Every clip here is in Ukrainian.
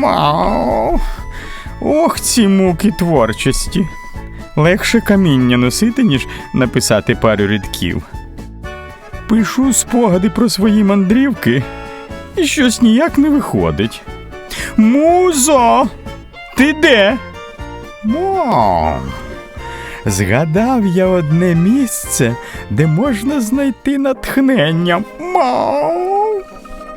Мау. Ох, ці муки творчості. Легше каміння носити, ніж написати пару рядків. Пишу спогади про свої мандрівки, і щось ніяк не виходить. Музо! Ти де? Мам. Згадав я одне місце, де можна знайти натхнення. Мау.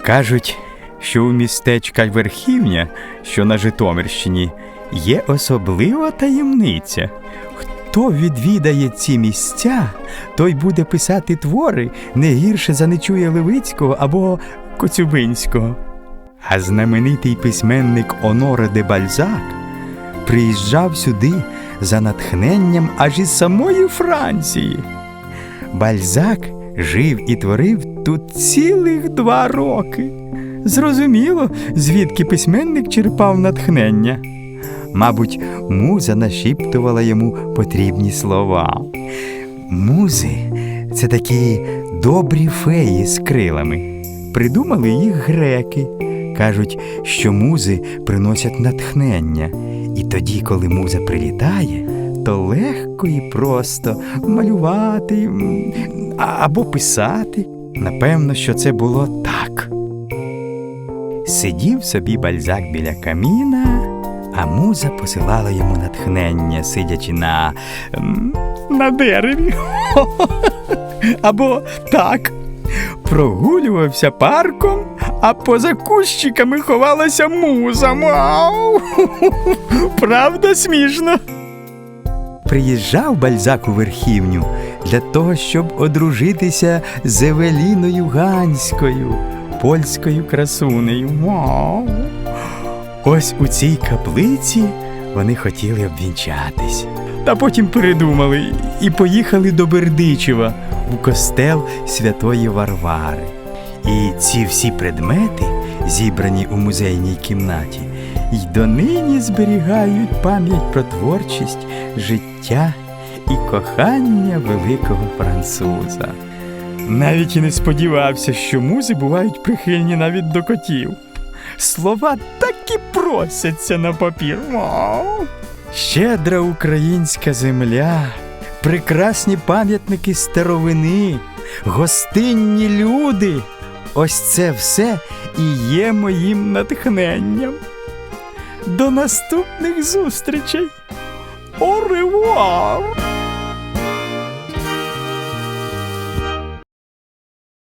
Кажуть, що у містечка Верхівня, що на Житомирщині, є особлива таємниця. Хто відвідає ці місця, той буде писати твори не гірше за Нечуя Левицького або Коцюбинського. А знаменитий письменник Оноре де Бальзак приїжджав сюди за натхненням аж із самої Франції. Бальзак жив і творив тут цілих два роки. Зрозуміло, звідки письменник черпав натхнення. Мабуть, муза нашіптувала йому потрібні слова. Музи це такі добрі феї з крилами. Придумали їх греки. Кажуть, що музи приносять натхнення. І тоді, коли муза прилітає, то легко і просто малювати або писати. Напевно, що це було так. Сидів собі бальзак біля каміна, а муза посилала йому натхнення, сидячи на. на дереві. Або так. Прогулювався парком, а поза кущиками ховалася муза. Мау! Правда смішно. Приїжджав бальзак у верхівню для того, щоб одружитися з Евеліною Ганською, польською красунею. Вау! Ось у цій каплиці вони хотіли обвінчатись. Та потім передумали і поїхали до Бердичева у костел Святої Варвари. І ці всі предмети, зібрані у музейній кімнаті, й донині зберігають пам'ять про творчість, життя і кохання великого француза. Навіть і не сподівався, що музи бувають прихильні навіть до котів. Слова так і просяться на папір. Вау! Щедра українська земля, прекрасні пам'ятники старовини, гостинні люди. Ось це все і є моїм натхненням. До наступних зустрічей. Revoir!